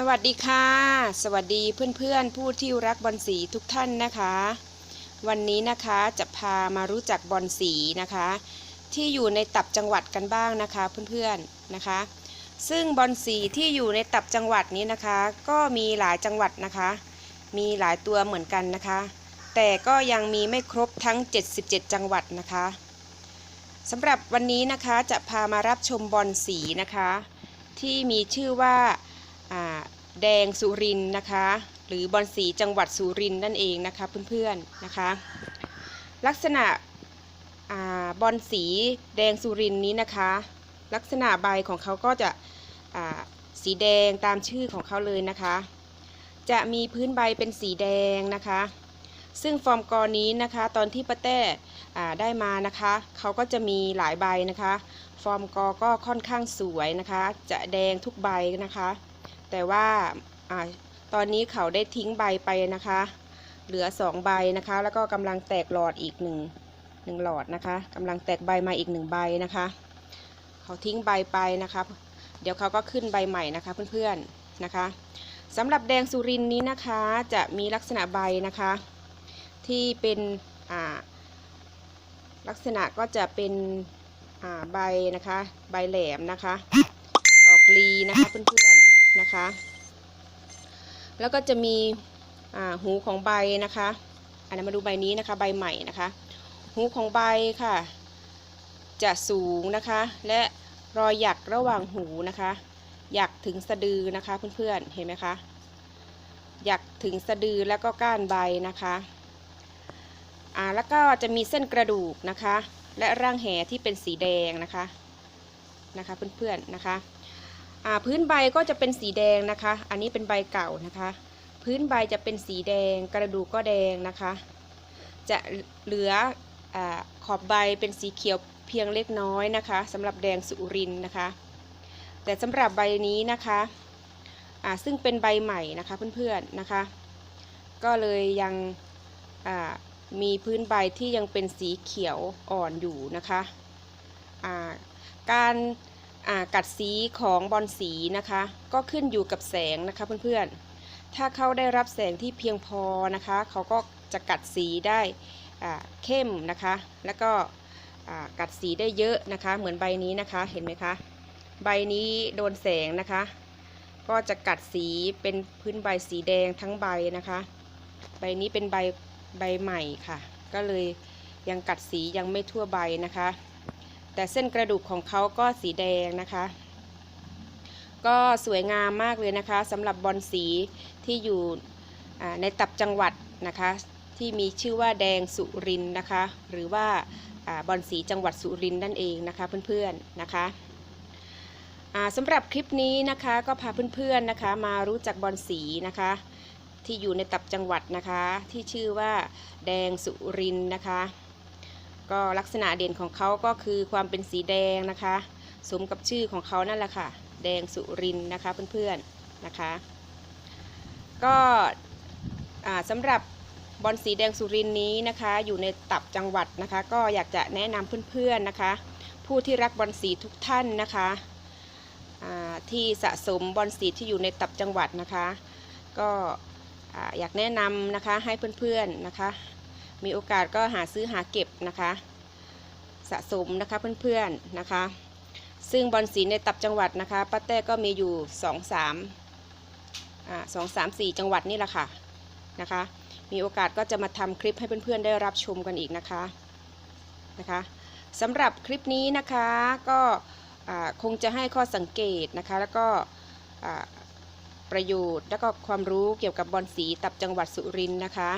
สวัสดีค่ะ สวัสดีเพื่อนๆ ผู้ที่รักบอลสีทุกท่านนะคะ วันนี้นะคะจะพามารู้จักบอลสีนะคะ ที่อยู่ในตับจังหวัดกันบ้างนะคะเพื่อนๆนะคะ ซึ่งบอลสีที่อยู่ในตับจังหวัดนี้นะคะ ก็มีหลายจังหวัดนะคะ มีหลายตัวเหมือนกันนะคะ แต่ก็ยังมีไม่ครบทั้ง 77 จังหวัดนะคะสำหรับวันนี้นะคะจะพามารับชมบอลสีนะคะ ที่มีชื่อว่าอ่า แดงสุรินนะคะ หรือบอลสีจังหวัดสุรินนั่นเองนะคะเพื่อนๆนะคะ ลักษณะอบอลสีแดงสุรินนี้นะคะ ลักษณะใบของเขาก็จะสีแดงตามชื่อของเขาเลยนะคะ จะมีพื้นใบเป็นสีแดงนะคะ ซึ่งฟอร์มกอนี้นะคะ ตอนที่ป้าแต้ได้มานะคะเขาก็จะมีหลายใบนะคะ ฟอร์มกอก็ค่อนข้างสวยนะคะ จะแดงทุกใบนะคะ แต่ว่าอตอนนี้เขาได้ทิ้งใบไปนะคะ เหลือสองใบนะคะ แล้วก็กำลังแตกหลอดอีกหนึ่งหนึ่งหลอดนะคะกำลังแตกใบมาอีกหนึ่งใบนะคะ เขาทิ้งใบไปนะคะ เดี๋ยวเขาก็ขึ้นใบใหม่นะคะเพื่อนๆนะคะสำหรับแดงสุรินนี้นะคะจะมีลักษณะใบนะคะ ที่เป็นลักษณะก็จะเป็นใบนะคะ ใบแหลมนะคะ ออกลีนะคะเพื่อนๆ นะคะ แล้วก็จะมีหูของใบนะคะอันนั้มาดูใบนี้นะคะใบใหม่นะคะ หูของใบค่ะ จะสูงนะคะ และรอยหยักระหว่างหูนะคะหยักถึงสะดือนะคะเพื่อนๆเห็นไหมคะหยักถึงสะดือแล้วก็ก้านใบนะคะอ่าแล้วก็จะมีเส้นกระดูกนะคะ และร่างแหที่เป็นสีแดงนะคะนะคะเพื่อนๆนะคะ พื้นใบก็จะเป็นสีแดงนะคะ อันนี้เป็นใบเก่านะคะ พื้นใบจะเป็นสีแดง กระดูกก็แดงนะคะ จะเหลืออขอบใบเป็นสีเขียวเพียงเล็กน้อยนะคะสำหรับแดงสุรินนะคะ แต่สำหรับใบนี้นะคะซึ่งเป็นใบใหม่นะคะเพื่อนๆนะคะ ก็เลยยังมีพื้นใบที่ยังเป็นสีเขียวอ่อนอยู่นะคะาการ กัดสีของบอลสีนะคะ ก็ขึ้นอยู่กับแสงนะคะเพื่อนๆ ถ้าเขาได้รับแสงที่เพียงพอนะคะ เขาก็จะกัดสีได้เข้มนะคะ แล้วก็กัดสีได้เยอะนะคะ เหมือนใบนี้นะคะเห็นไหมคะใบนี้โดนแสงนะคะ ก็จะกัดสีเป็นพื้นใบสีแดงทั้งใบนะคะ ใบนี้เป็นใบใบใหม่ค่ะ ก็เลยยังกัดสียังไม่ทั่วใบนะคะ แต่เส้นกระดูกของเขาก็สีแดงนะคะ ก็สวยงามมากเลยนะคะสำหรับบอลสีที่อยู่ในตับจังหวัดนะคะ ที่มีชื่อว่าแดงสุรินนะคะ หรือว่าอบอลสีจังหวัดสุรินนั่นเองนะคะเพื่อนๆนะคะสำหรับคลิปนี้นะคะก็พาเพื่อนๆนะคะมารู้จักบอลสีนะคะ ที่อยู่ในตับจังหวัดนะคะ ที่ชื่อว่าแดงสุรินนะคะ ก็ลักษณะเด่นของเขาก็คือความเป็นสีแดงนะคะสมกับชื่อของเขานั่นแหละค่ะ แดงสุรินนะคะเพื่อนๆนะคะ ก็สำหรับบอลสีแดงสุรินนี้นะคะ อยู่ในตับจังหวัดนะคะ ก็อยากจะแนะนำเพื่อนๆนะคะ ผู้ที่รักบอลสีทุกท่านนะคะที่สะสมบอลสีที่อยู่ในตับจังหวัดนะคะ ก็อ่าอยากแนะนำนะคะให้เพื่อนๆนะคะ มีโอกาสก็หาซื้อหาเก็บนะคะ สะสมนะคะเพื่อนๆนะคะ ซึ่งบอลสีในตับจังหวัดนะคะป้าแต้ก็มีอยู่สองสามอ่าสองสามสี่จังหวัดนี่แหละค่ะนะคะ มีโอกาสก็จะมาทำคลิปให้เพื่อนๆได้รับชมกันอีกนะคะนะคะสำหรับคลิปนี้นะคะก็คงจะให้ข้อสังเกตนะคะ แล้วก็ประโยชน์ แล้วก็ความรู้เกี่ยวกับบอลสีตับจังหวัดสุรินทร์นะคะ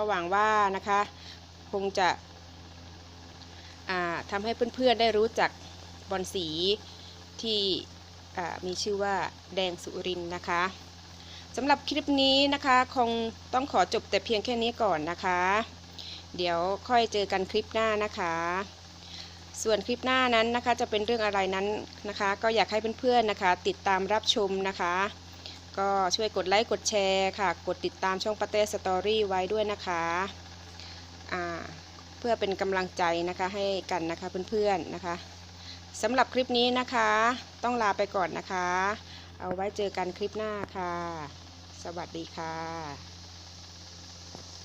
ก็หวังว่านะคะคงจะทำให้เพื่อนๆได้รู้จักบอลสีที่มีชื่อว่าแดงสุรินนะคะสำหรับคลิปนี้นะคะคงต้องขอจบแต่เพียงแค่นี้ก่อนนะคะ เดี๋ยวค่อยเจอกันคลิปหน้านะคะ ส่วนคลิปหน้านั้นนะคะจะเป็นเรื่องอะไรนั้นนะคะ ก็อยากให้เพื่อนๆนะคะ ติดตามรับชมนะคะ ก็ช่วยกดไลค์กดแชร์ค่ะ กดติดตามช่องปาเต้สตอรี่ไว้ด้วยนะคะเพื่อเป็นกำลังใจนะคะให้กันนะคะเพื่อนๆนะคะสำหรับคลิปนี้นะคะ ต้องลาไปก่อนนะคะ เอาไว้เจอกันคลิปหน้าค่ะ สวัสดีค่ะ